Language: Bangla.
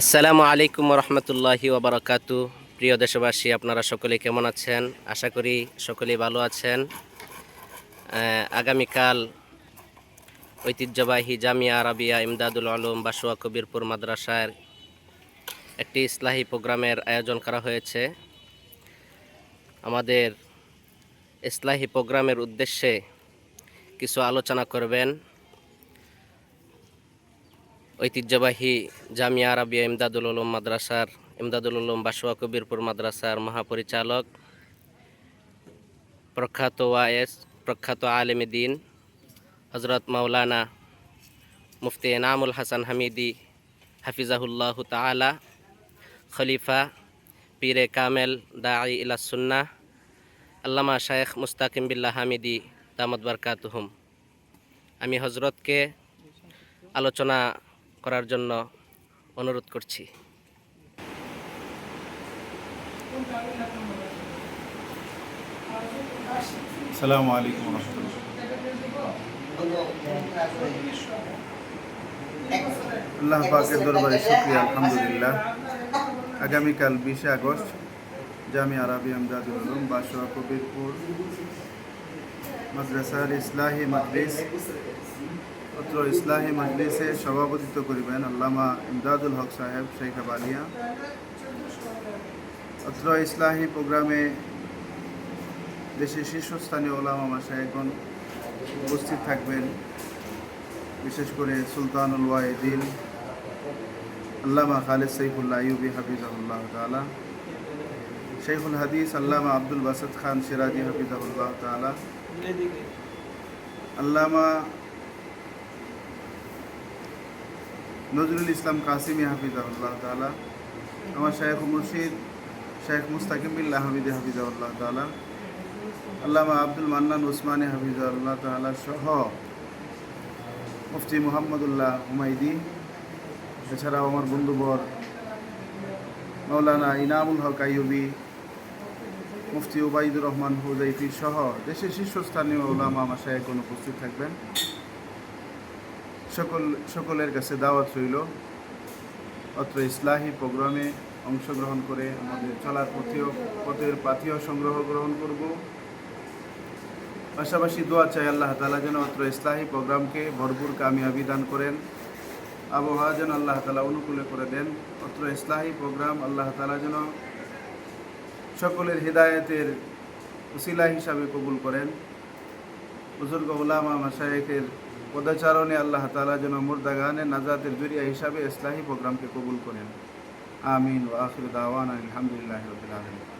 আসসালামু আলাইকুম রহমতুল্লাহি ওবরাকাতু। প্রিয় দেশবাসী, আপনারা সকলে কেমন আছেন? আশা করি সকলেই ভালো আছেন। আগামীকাল ঐতিহ্যবাহী জামিয়া আরবিয়া ইমদাদুল আলম বাসুয়া কবিরপুর মাদ্রাসার একটি ইসলাহী প্রোগ্রামের আয়োজন করা হয়েছে। আমাদের ইসলাহী প্রোগ্রামের উদ্দেশ্যে কিছু আলোচনা করবেন। ঐতিহ্যবাহী জামিয়া আরাবিয়া ইমদাদুল উলুম মাদ্রাসার, ইমদাদুল উলুম বাসুয়া কবিরপুর মাদ্রাসার মহাপরিচালক, প্রখ্যাত ওয়াএস প্রখ্যাত আলেম দিন হজরত মাওলানা মুফতি এনামুল হাসান হামিদি, হাফিজাহুল্লাহ তালা খলিফা পীরে কামেল দাঈ ইলা সুন্নাহ, আল্লামা শায়েখ মুস্তাকিম বিল্লাহ হামিদি, দামদ বারকাতুহুম। আমি হজরতকে আলোচনা করার জন্য অনুরোধ করছি। আসসালামু আলাইকুম আল্লাহ পাকের দরবারে শুক্রিয়া, আলহামদুলিল্লাহ। আগামীকাল বিশে আগস্ট, জামি আরবি আমদাদুল উলুম, বাসুয়া, কবিরপুর, মাদ্রাসার ইসলাহী মজলিস অত্র ইসলাহী মজলিসে সভাপতিত্ব করিবেন আল্লামা ইমদাদুল হক সাহেব, শেখ আবালিয়া। অত্র ইসলাহী প্রোগ্রামে দেশের শীর্ষস্থানীয় ওলামা মাসায়গণ উপস্থিত থাকবেন, বিশেষ করে সুলতানুল ওয়াহিদিন আল্লামা খালেদ সৈফুল্লাহ ইউবি হাফিজাহুল্লাহ তালা শেখুল হাদিস আল্লামা আব্দুল বাসদ খান সিরাজি হাফিজাহুল্লাহ তালা আল্লামা নজরুল ইসলাম কাসিমি হাফিজাহুল্লাহ তালা আমার শেখ মুর্শিদ শেখ মুস্তাকিম বিল্লাহ হামিদি হাফিজাহুল্লাহ তালা আল্লামা আব্দুল মান্নান উসমানী হাফিজাল্লাহ তাআলা সহ মুফতি মোহাম্মদুল্লাহ হুমাইদি এছাড়াও আমার বন্ধুবর মৌলানা ইনামুল হক আইয়ুবি, মুফতি ওবায়দুর রহমান হুজাইফি সহ দেশের শীর্ষস্থানীয় ওলামা মাসায়কন উপস্থিত থাকবেন। সকল, সকলের কাছে দাওয়াত রইল। অত্র ইসলাহী প্রোগ্রামে অংশগ্রহণ করে আমাদের চলার পথেও, পথের পাথেও সংগ্রহ গ্রহণ করব। পাশাপাশি দোয়া চাই আল্লাহ তালা যেন অত্র ইসলাহী প্রোগ্রামকে ভরপুর কামিয়াবি দান করেন। আবহাওয়া যেন আল্লাহ তালা অনুকূলে করে দেন। অত্র ইসলাহী প্রোগ্রাম আল্লাহ তালা যেন সকলের হৃদায়তের উসিলা হিসাবে কবুল করেন। বুজুর্গ উলামা মাসায়েকের পদাচারণে আল্লাহ তালা যেন মুর্দাগানে নাজাতের জরিয়া হিসাবে ইসলাহী প্রোগ্রামকে কবুল করেন। আমিন ও আখির দাওয়ান আলহামদুলিল্লাহ রবিল আলমিন।